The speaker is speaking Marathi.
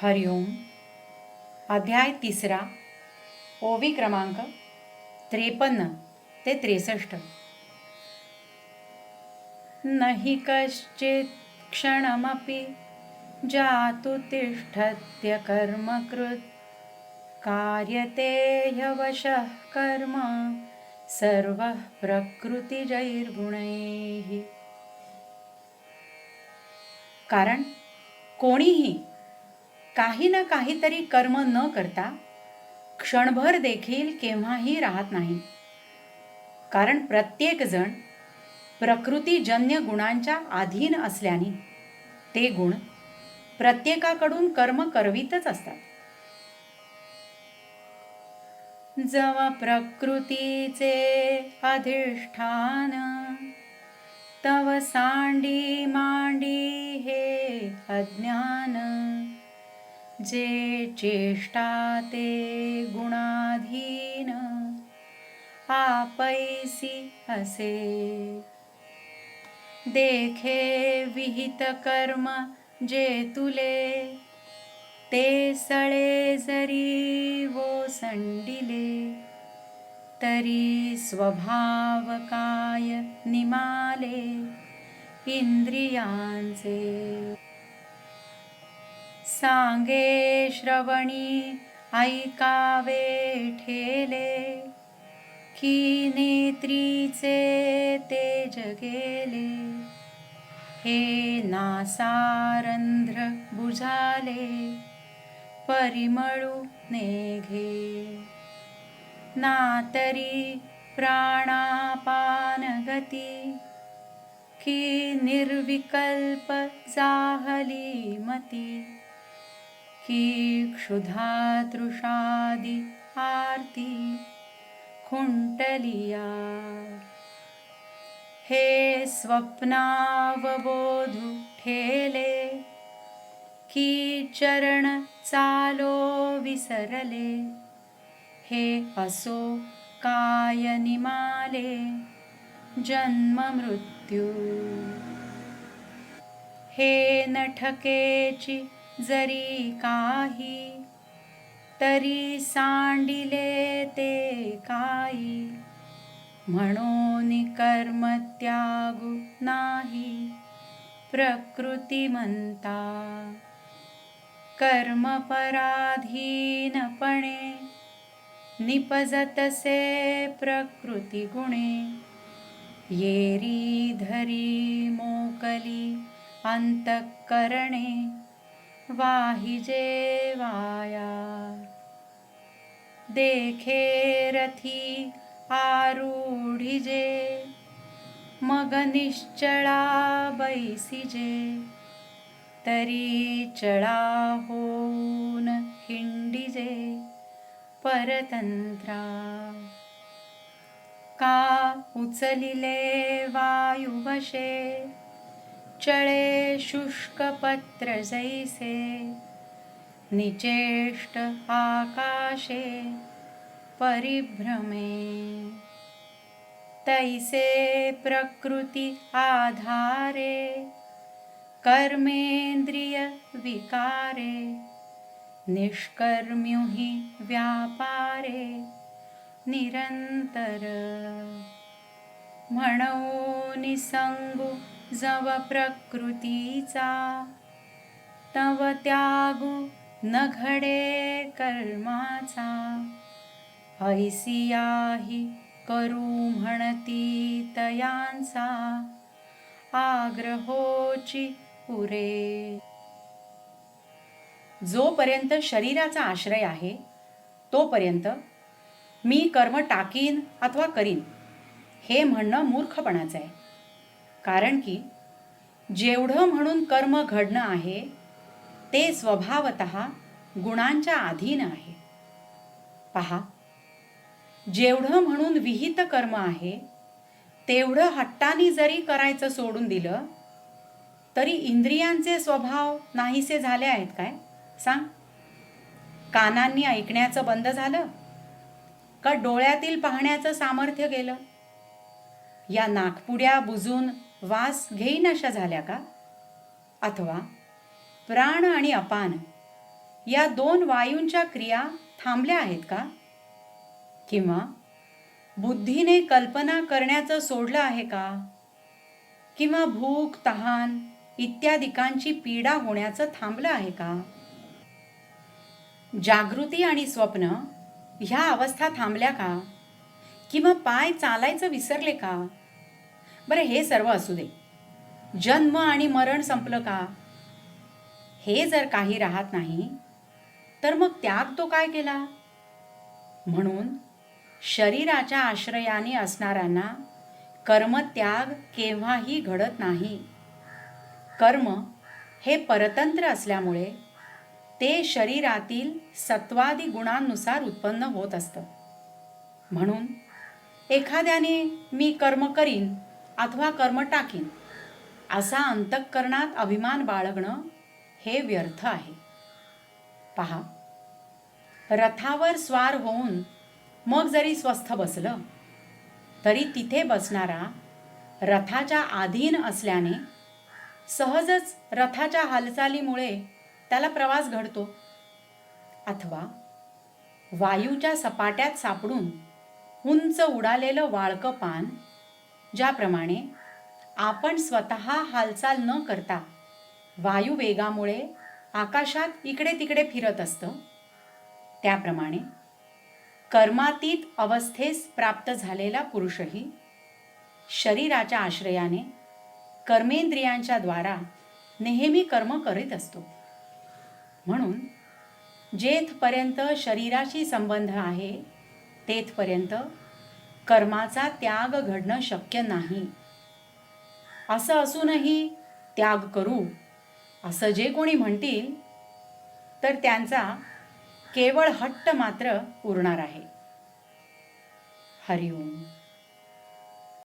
हरिओम अध्याय तिसरा ओवी क्रमांक त्रेपन्न ते त्रेसष्ट. नहि कश्चित् क्षणमपि जातु तिष्ठत्य कर्मकृत् कार्यते ह्यवशः कर्म सर्वः प्रकृतिजैर्गुणैः. कारण कोणीही काही ना काहीतरी कर्म न करता क्षणभर देखील केव्हाही राहत नाही. कारण प्रत्येकजण प्रकृतीजन्य गुणांच्या अधीन असल्याने ते गुण प्रत्येकाकडून कर्म करवीतच असतात. जव प्रकृतीचे अधिष्ठान तव सांडी मांडी हे अज्ञान. जे चेष्टा ते गुणाधीन आपैसी असे. देखे विहित कर्म जे तुले ते सळे जरी वो संडिले तरी स्वभाव काय निमाले इंद्रियांचे. सांगे श्रवणी ऐकावे ठेले. की नेत्रीचे ते जगेले. हे नासारंध्र बुझाले. परिमळू नेघे. नातरी प्राणापान गती. की निर्विकल्प जाहली मती. की क्षुधातृषादी आरती खुंटलिया हे स्वप्नावबोधू ठेले की चरण चालो विसरले। हे असो काय निमाले जन्म मृत्यू। हे नठकेची जरी काही तरी सांडिले ते काही. म्हणून कर्म त्यागू नाही प्रकृती म्हणता. कर्मपराधीनपणे निपजतसे प्रकृती गुणे. येरी धरी मोकली अंतकरणे वाहिजे वाया। देखे रथी आरूढिजे मग निश्चळा बैसिजे तरी चळा होऊन हिंडिजे परतंत्रा। का उचलिले वायुवशे। चळे शुष्कपत्र जैसे निचेष्ट आकाशे परिभ्रमे। तैसे प्रकृती आधारे कर्मेंद्रिय विकारे निष्कर्म्युहि व्यापारे निरंतर। म्हणो निसंगू जव प्रकृतीचा. तव त्यागू न घडे कर्माचा. ऐसियाही करू म्हणती तयांचा. आग्रहोची पुरे. जोपर्यंत शरीराचा आश्रय आहे तोपर्यंत मी कर्म टाकीन अथवा करीन हे म्हणणं मूर्खपणाचं आहे. कारण की जेवढं म्हणून कर्म घडणं आहे ते स्वभावत गुणांच्या अधीन आहे. पहा जेवढं म्हणून विहित कर्म आहे तेवढं हट्टानी जरी करायचं सोडून दिलं तरी इंद्रियांचे स्वभाव नाहीसे झाले आहेत काय? सांग. कानांनी ऐकण्याचं बंद झालं का डोळ्यातील पाहण्याचं सामर्थ्य गेलं? या नागपुड्या बुजून वास घेईन अशा झाल्या का? अथवा प्राण आणि अपान या दोन वायूंच्या क्रिया थांबल्या आहेत का? किंवा बुद्धीने कल्पना करण्याचं सोडलं आहे का? किंवा भूक तहान इत्यादिकांची पीडा होण्याचं थांबलं आहे का? जागृती आणि स्वप्न ह्या अवस्था थांबल्या का? किंवा पाय चालायचं विसरले का? बरं हे सर्व असू दे. जन्म आणि मरण संपलं का? हे जर काही राहत नाही तर मग त्याग तो काय केला? म्हणून शरीराच्या आश्रयाने असणाऱ्यांना कर्मत्याग केव्हाही घडत नाही. कर्म हे परतंत्र असल्यामुळे ते शरीरातील सत्वादी गुणांनुसार उत्पन्न होत असतं. म्हणून एखाद्याने मी कर्म करीन अथवा कर्म टाकीन. असा अंतःकरणात अभिमान बाळगणं हे व्यर्थ आहे. पहा. रथावर स्वार होऊन मग जरी स्वस्थ बसलं तरी तिथे बसणारा रथाच्या अधीन असल्याने सहजच रथाच्या हालचालीमुळे त्याला प्रवास घडतो. अथवा वायूच्या सपाट्यात सापडून उंच उडालेलं वाळकं पान ज्याप्रमाणे आपण स्वतः हालचाल न करता वायुवेगामुळे आकाशात इकडे तिकडे फिरत असतं त्याप्रमाणे कर्मातीत अवस्थेस प्राप्त झालेला पुरुषही शरीराच्या आश्रयाने कर्मेंद्रियांच्या द्वारा नेहमी कर्म करीत असतो. म्हणून जेथपर्यंत शरीराशी संबंध आहे तेथपर्यंत कर्माचा त्याग घडणं शक्य नाही. असं असूनही त्याग करू असं जे कोणी म्हणतील तर त्यांचा केवळ हट्ट मात्र उरणार आहे. हरिओम.